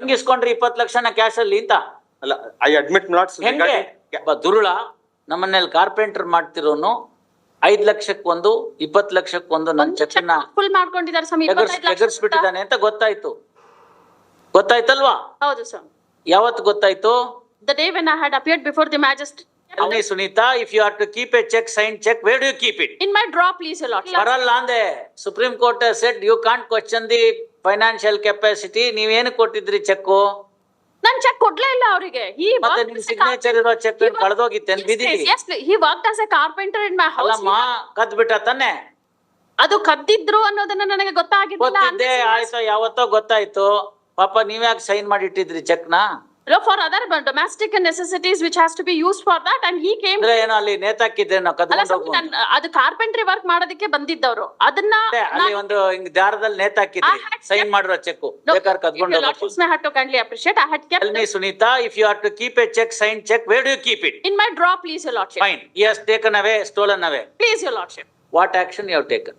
ಹೆಂಗ್ ಇಸ್ಕೊಂಡ್ರಿ ಇಪ್ಪತ್ತು ಲಕ್ಷನ ಕ್ಯಾಶ್ ಅಲ್ಲಿ ಅಂತ? ಅಲ್ಲ ಐ ಅಡ್ಮಿಟ್ ನಾಟ್ ಹೆಂಗೆ? ಒಬ್ಬ ದುರುಳ ನಮ್ಮನೇಲಿ ಕಾರ್ಪೆಂಟರ್ ಮಾಡ್ತಿರೋನು ಐದ್ ಲಕ್ಷಕ್ಕೊಂದು ಇಪ್ಪತ್ ಲಕ್ಷಕ್ಕೊಂದು ನನ್ ಚೆಕ್ಕನ್ನ ಫುಲ್ ಮಾಡ್ಕೊಂಡಿದ್ದಾರೆ ಸ್ವಾಮಿ ಎಗರ್ಸ್ಬಿಟ್ಟಿದ್ದಾನೆ ಅಂತ ಗೊತ್ತಾಯ್ತು. ಗೊತ್ತಾಯ್ತಲ್ವಾ? ಹೌದು ಸರ್ ಯಾವತ್ತು ಗೊತ್ತಾಯ್ತು? The day when I had appeared before the magistrate ಅಲ್ಲಿ Sunita if you are to keep a cheque sign cheque where you keep it in my drawer please lord ಬರಲ್ಲ ಅಂದೆ. Supreme court set you can't question the financial capacity ನೀವೇನು ಕೊಟ್ಟಿದ್ರಿ cheque? ನಾನ್ check ಕೊಡ್ಲೇ ಇಲ್ಲ ಅವರಿಗೆ. ಈ ಮತ್ತೆ ನಿಮ್ ಸಿಗ್ನೇಚರ್ ಇರೋ ಚೆಕ್ ಕಳ್ದೋಗಿತ್ತೆ he worked as a carpenter in my house. ಅಲ್ಲಮ್ಮ ಕದ್ ತಾನೆ ಅದು ಕದ್ದಿದ್ರು ಅನ್ನೋದನ್ನ ನನಗೆ ಗೊತ್ತಾಗಿದ್ದಿಲ್ಲ ಗೊತ್ತಿದ್ದೆ ಆಯ್ತು ಯಾವತ್ತೋ ಗೊತ್ತಾಯ್ತು. ಪಾಪ ನೀವ್ಯಾಕೆ ಸೈನ್ ಮಾಡಿ ಇಟ್ಟಿದ್ರಿ ಇಲ್ಲೋ for other domestic necessities which has to be use for that and he came ಅಲ್ಲಿ ನೇತಾಕಿದ್ರೆ ನಾವು ಅದು ಕಾರ್ಪೆಂಟ್ರಿ ವರ್ಕ್ ಮಾಡೋದಿಕ್ಕೆ ಬಂದಿದ್ದವರು. ಅದನ್ನ ಅಲ್ಲಿ ಒಂದು ಇಂಗ ದಾರದಲ್ಲಿ ನೇತಾಕಿದ್ರೆ. ಸೈನ್ ಮಾಡಿರೋ ಚೆಕ್ ಬೇಕಾರ ಕದ್ದುಕೊಂಡು ಹೋಗ್ಬಹುದು appreciate I had kept tell Sunita if you are to keep a cheque sign cheque where do you keep it in my drawer please your lordship fine you has taken away stolen away please your lordship what action you have taken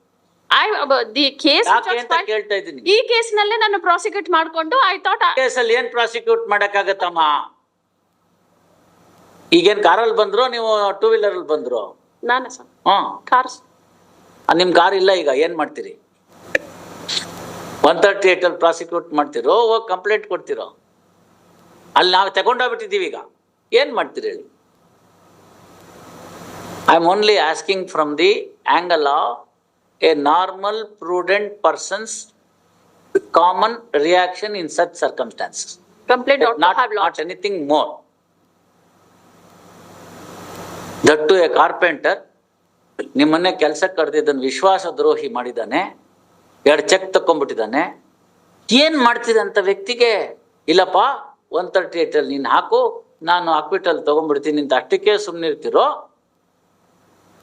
I the case ಯಾಕೆ ಅಂತ ಕೇಳ್ತಾ ಇದ್ದೀನಿ. ಈ ಕೇಸ್ನಲ್ಲೇ ನಾನು prosecute ಮಾಡ್ಕೊಂಡು I thought ಕೇಸಲ್ಲಿ ಏನ್ prosecute ಮಾಡಕ್ಕಾಗತ್ತಮ್ಮ? ಈಗೇನ್ ಕಾರಲ್ಲಿ ಬಂದ್ರು ನೀವು ಟೂ ವೀಲರ್ ಅಲ್ಲಿ ಬಂದ್ರು? ನಾನು ಸರ್. ಹ್ಮ್ ಕಾರ್ಸ್ ಆ, ನಿಮ್ ಕಾರ್ ಇಲ್ಲ ಈಗ ಏನ್ ಮಾಡ್ತೀರಿ? ಒನ್ ತರ್ಟಿ ಏಟ್ ಅಲ್ಲಿ ಪ್ರಾಸಿಕ್ಯೂಟ್ ಮಾಡ್ತಿರೋ ಹೋಗಿ ಕಂಪ್ಲೇಂಟ್ ಕೊಡ್ತಿರೋ? ಅಲ್ಲಿ ನಾವು ತಗೊಂಡೋಗ್ಬಿಟ್ಟಿದ್ದೀವಿ ಈಗ. ಏನ್ ಮಾಡ್ತೀರಿ ಹೇಳಿ? I am only asking from the angle of a normal prudent persons common reaction in such circumstances complaint not, have not anything more. That to a carpenter, ನಿಮ್ಮನ್ನೇ ಕೆಲಸಕ್ಕೆ ಕರೆದಿದ್ದನ್ನು ವಿಶ್ವಾಸ ದ್ರೋಹಿ ಮಾಡಿದ್ದಾನೆ ಎರಡು ಚೆಕ್ ತಕೊಂಡ್ಬಿಟ್ಟಿದ್ದಾನೆ ಏನ್ ಮಾಡ್ತಿದೆ ಅಂತ ವ್ಯಕ್ತಿಗೆ ಇಲ್ಲಪ್ಪ ಒನ್ ತರ್ಟಿ ಏಟ್ ಅಲ್ಲಿ ನೀನ್ ಹಾಕು ನಾನು ಹಾಕ್ಬಿಟ್ಟಲ್ಲಿ ತಗೊಂಡ್ಬಿಡ್ತೀನಿ ಅಂತ ಅಷ್ಟಕ್ಕೆ ಸುಮ್ನಿರ್ತಿರೋ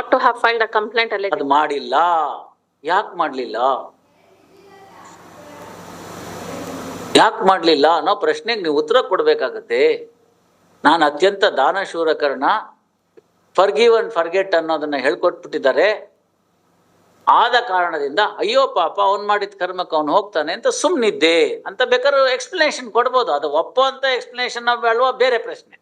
to have filed a complaint alleging ಅದು ಮಾಡಿಲ್ಲ. ಯಾಕೆ ಮಾಡಲಿಲ್ಲ? ಯಾಕೆ ಮಾಡಲಿಲ್ಲ ಅನ್ನೋ ಪ್ರಶ್ನೆಗೆ ನೀವು ಉತ್ತರ ಕೊಡಬೇಕಾಗತ್ತೆ. ನಾನು ಅತ್ಯಂತ ದಾನಶೂರಕರಣ ಫರ್ಗಿವ್ ಅಂಡ್ ಫರ್ಗೆಟ್ ಅನ್ನೋದನ್ನ ಹೇಳ್ಕೊಟ್ಬಿಟ್ಟಿದ್ದಾರೆ. ಆದ ಕಾರಣದಿಂದ, ಅಯ್ಯೋ ಪಾಪ, ಅವ್ನು ಮಾಡಿದ ಕರ್ಮಕ್ಕೆ ಅವ್ನು ಹೋಗ್ತಾನೆ ಅಂತ ಸುಮ್ಮನಿದ್ದೆ ಅಂತ ಬೇಕಾದ್ರೆ ಎಕ್ಸ್ಪ್ಲನೇಷನ್ ಕೊಡ್ಬೋದು. ಅದು ಒಪ್ಪೋ ಅಂತ ಎಕ್ಸ್ಪ್ಲನೇಷನ್ ಅಲ್ವಾ, ಬೇರೆ ಪ್ರಶ್ನೆ.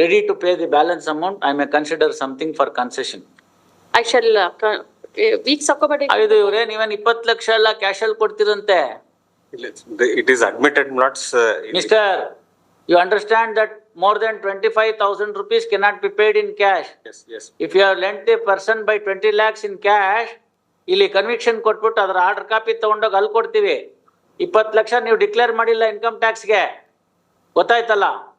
ready to pay the balance amount I may consider something for concession I shall weeks ಹಾಕೋಬೇಡಿ ಇದು ಇವ್ರೆ ನೀವೇನ್ ಇಪ್ಪತ್ತು ಲಕ್ಷ ಎಲ್ಲ ಕ್ಯಾಶ್ ಅಲ್ಲಿ ಕೊಡ್ತಿರಂತೆ? It is admitted not, uh, it- Mister, you understand that more than twenty-five thousand rupees cannot be paid in cash. yes, yes. If you have lent a person by twenty lakhs in ಇಲ್ಲಿ conviction ಕೊಟ್ಬಿಟ್ಟು ಅದ್ರ order copy ತಗೊಂಡೋಗಿ ಅಲ್ಲಿ ಕೊಡ್ತೀವಿ. ಇಪ್ಪತ್ತು ಲಕ್ಷ ನೀವು declare ಮಾಡಿಲ್ಲ income ಟ್ಯಾಕ್ಸ್ಗೆ ಗೊತ್ತಾಯ್ತಲ್ಲ?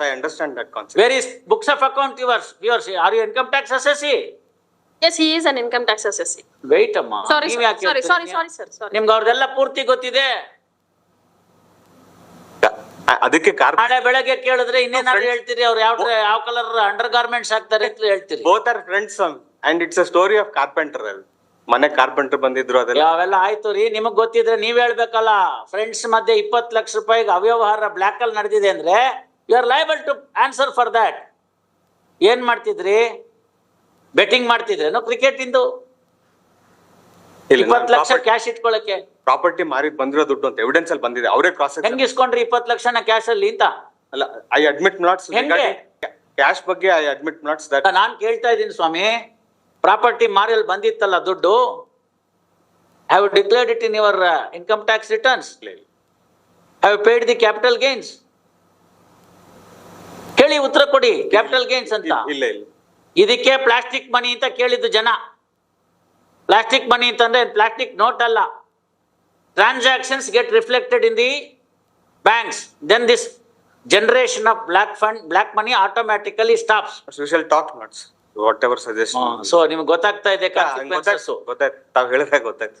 I understand that concept. Where is books of account yours? yours? Are you income tax assessee? Yes, he is an income tax assessee. Wait ಅಮ್ಮ Sorry, ನೀವ್ sir. ಯಾಕೆ sorry, sorry, ಹೇಳ್ತೀರಿ? sorry, sir, sorry. ನಿಮ್ಗೆ ಅವ್ರದೆಲ್ಲ ಪೂರ್ತಿ ಗೊತ್ತಿದೆ ಅದಕ್ಕೆ car ನಾಳೆ ಬೆಳಗ್ಗೆ ಕೇಳಿದ್ರೆ ಇನ್ನೇನಾದ್ರು ಹೇಳ್ತೀರಿ ಅವ್ರು ಯಾವ ಯಾವ ಕಲರ್ ಅಂಡರ್ ಗಾರ್ಮೆಂಟ್ಸ್ ಹಾಕ್ತಾರೆ ಅಂತ ಹೇಳ್ತೀರಿ both are friends and it's a story of carpenter ಅಲ್ಲಿ ಮನೆ ಕಾರ್ಪೆಂಟರ್ ಬಂದಿದ್ರು ಅದೆಲ್ಲ ಅವೆಲ್ಲ ಆಯ್ತು ರೀ ನಿಮಗ್ ಗೊತ್ತಿದ್ರೆ ನೀವ್ ಹೇಳ್ಬೇಕಲ್ಲ ಫ್ರೆಂಡ್ಸ್ ಮಧ್ಯೆ ಇಪ್ಪತ್ ಲಕ್ಷ ರೂಪಾಯಿಗೆ ಅವ್ಯವಹಾರ ಬ್ಲಾಕ್ ಅಲ್ಲಿ ನಡೆದಿದೆ ಅಂದ್ರೆ you are liable to answer for that ಏನ್ ಮಾಡ್ತಿದ್ರಿ? ಬೆಟ್ಟಿಂಗ್ ಮಾಡ್ತಿದ್ರೇನು ಕ್ರಿಕೆಟ್ ಇಂದು? ಇಪ್ಪತ್ ಲಕ್ಷ ಕ್ಯಾಶ್ ಇಟ್ಕೊಳಕ್ಕೆ. ಪ್ರಾಪರ್ಟಿ ಮಾರಿ ಬಂದಿರೋ ದುಡ್ಡು ಅಂತ ಎವಿಡೆನ್ಸ್ ಅಲ್ಲಿ ಬಂದಿದೆ. ಅವರೇ ಕ್ರಾಸ್ ಹೆಂಗ್ ಇಸ್ಕೊಂಡ್ರಿ ಇಪ್ಪತ್ ಲಕ್ಷನ ಕ್ಯಾಶ್ ಅಲ್ಲಿ ಅಂತ? ಅಲ್ಲ ಐ ಅಡ್ಮಿಟ್ ನಾಟ್ಸ್ ಹೆಂಗೆ? ಕ್ಯಾಶ್ ಬಗ್ಗೆ ಐ ಅಡ್ಮಿಟ್ ನಾಟ್ಸ್ ದಟ್ ನಾನ್ ಕೇಳ್ತಾ ಇದ್ದೀನಿ ಸ್ವಾಮಿ. ಪ್ರಾಪರ್ಟಿ ಮಾರಿಯಲ್ಲಿ ಬಂದಿತ್ತಲ್ಲ ದುಡ್ಡು? Have declared it in your income tax returns have paid the capital gains ಕೇಳಿ ಉತ್ತರ ಕೊಡಿ ಕ್ಯಾಪಿಟಲ್ ಗೇನ್ಸ್ ಅಂತ. ಇಲ್ಲ ಇಲ್ಲ ಇದಕ್ಕೆ ಪ್ಲಾಸ್ಟಿಕ್ ಮನಿ ಅಂತ ಕೇಳಿದ್ದು ಜನ. ಪ್ಲಾಸ್ಟಿಕ್ ಮನಿ ಅಂತಂದ್ರೆ ಪ್ಲಾಸ್ಟಿಕ್ ನೋಟ್ ಅಲ್ಲ. Transactions get reflected in the banks then this generation of black fund black money automatically stops talk notes what ever suggestion so ನಿಮ್ಗೆ ಗೊತ್ತಾಗ್ತಾ ಇದೆ. ಗೊತ್ತಾಯ್ತು. ತಾವು ಹೇಳಿದಾಗ ಗೊತ್ತಾಯ್ತು.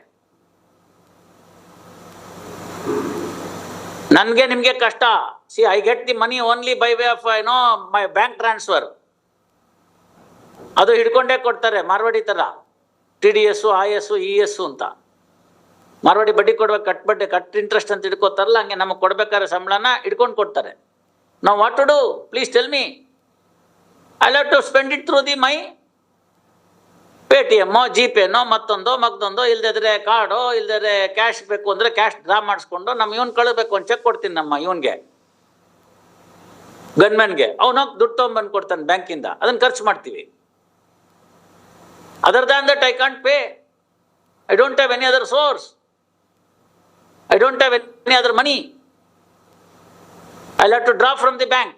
ನನ್ಗೆ ನಿಮ್ಗೆ ಕಷ್ಟ. See I get the money only by way of ಏನೋ ಮೈ ಬ್ಯಾಂಕ್ ಟ್ರಾನ್ಸ್ಫರ್ ಅದು ಹಿಡ್ಕೊಂಡೇ ಕೊಡ್ತಾರೆ, ಮಾರ್ವಾಡಿ ತರ. T D S I S E S ಅಂತ. ಮಾರ್ವಾಡಿ ಬಡ್ಡಿ ಕೊಡ್ಬೇಕು, ಕಟ್ ಬಡ್ಡಿ, ಕಟ್ ಇಂಟ್ರೆಸ್ಟ್ ಅಂತ ಹಿಡ್ಕೋತಾರಲ್ಲ, ಹಂಗೆ ನಮಗೆ ಕೊಡ್ಬೇಕಾದ್ರೆ ಸಂಬಳನ ಹಿಡ್ಕೊಂಡು ಕೊಡ್ತಾರೆ. ನಾವು what to do please tell me I love to spend it through the my pay ಟಿ ಎಮ್ಮೋ ಜಿ ಪೇನೋ ಮತ್ತೊಂದೋ, ಮಗ್ದೊಂದೋ, ಇಲ್ದಿದ್ರೆ ಕಾರ್ಡೋ, ಇಲ್ದಿದ್ರೆ ಕ್ಯಾಶ್ ಬೇಕು ಅಂದ್ರೆ ಕ್ಯಾಶ್ ಡ್ರಾ ಮಾಡಿಸ್ಕೊಂಡು ನಮ್ಮ ಇವನ್ ಕಳಬೇಕು ಒಂದು ಚೆಕ್ ಕೊಡ್ತೀನಿ ನಮ್ಮ ಇವನ್ಗೆ. ಗನ್ಮೆನ್ಗೆ ಅವನೋಗಿ ದುಡ್ಡು ತೊಗೊಂಡ್ಬಂದು ಕೊಡ್ತಾನೆ ಬ್ಯಾಂಕಿಂದ. ಅದನ್ನ ಖರ್ಚು ಮಾಡ್ತೀವಿ. Other than that I can't pay I don't have any other source I don't have any other money I have to draw from the bank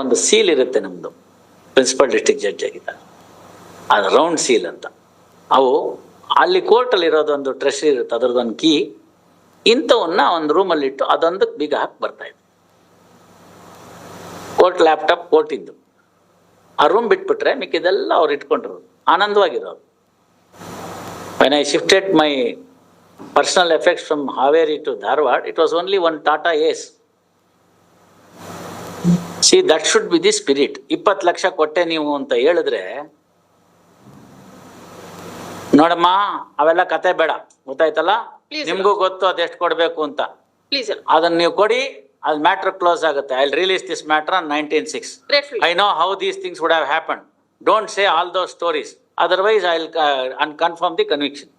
ಒಂದು ಸೀಲ್ ಇರುತ್ತೆ ನಮ್ದು. ಪ್ರಿನ್ಸಿಪಲ್ ಡಿಸ್ಟ್ರಿಕ್ಟ್ ಜಡ್ಜ್ ಆಗಿದ್ದಾಗ. ಅದು ರೌಂಡ್ ಸೀಲ್ ಅಂತ. ಅವು ಅಲ್ಲಿ ಕೋರ್ಟಲ್ಲಿ ಇರೋದೊಂದು treasury ಇರುತ್ತೆ. ಅದರದೊಂದು ಕೀ ಇಂಥವನ್ನ ಒಂದು ರೂಮಲ್ಲಿ ಇಟ್ಟು ಅದೊಂದಕ್ಕೆ ಬೀಗ ಹಾಕಿ ಬರ್ತಾ ಇತ್ತು ಕೋರ್ಟ್ ಲ್ಯಾಪ್ಟಾಪ್ ಕೋರ್ಟ್ ಇದ್ದು ಆ ರೂಮ್ ಬಿಟ್ಬಿಟ್ರೆ ಮಿಕ್ಕಿದೆಲ್ಲ ಅವ್ರು ಇಟ್ಕೊಂಡಿರೋದು. ಆನಂದವಾಗಿರೋರು when I shifted my personal effects from Haveri to Dharwad it was only one Tata Ace see that should be the spirit ಇಪ್ಪತ್ತು ಲಕ್ಷ ಕೊಟ್ಟೆ ನೀವು ಅಂತ ಹೇಳಿದ್ರೆ ನೋಡಮ್ಮ ಅವೆಲ್ಲ ಕತೆ ಬೇಡ. ಗೊತ್ತಾಯ್ತಲ್ಲ? ನಿಮ್ಗೂ ಗೊತ್ತು ಅದೆಷ್ಟು ಕೊಡಬೇಕು ಅಂತ. ಅದನ್ನ ನೀವು ಕೊಡಿ ಅದು ಮ್ಯಾಟ್ರ್ ಕ್ಲೋಸ್ ಆಗುತ್ತೆ. I release this matter on nineteen six Gratefully. I know how these things would have happen don't say all those stories otherwise I will un confirm the conviction.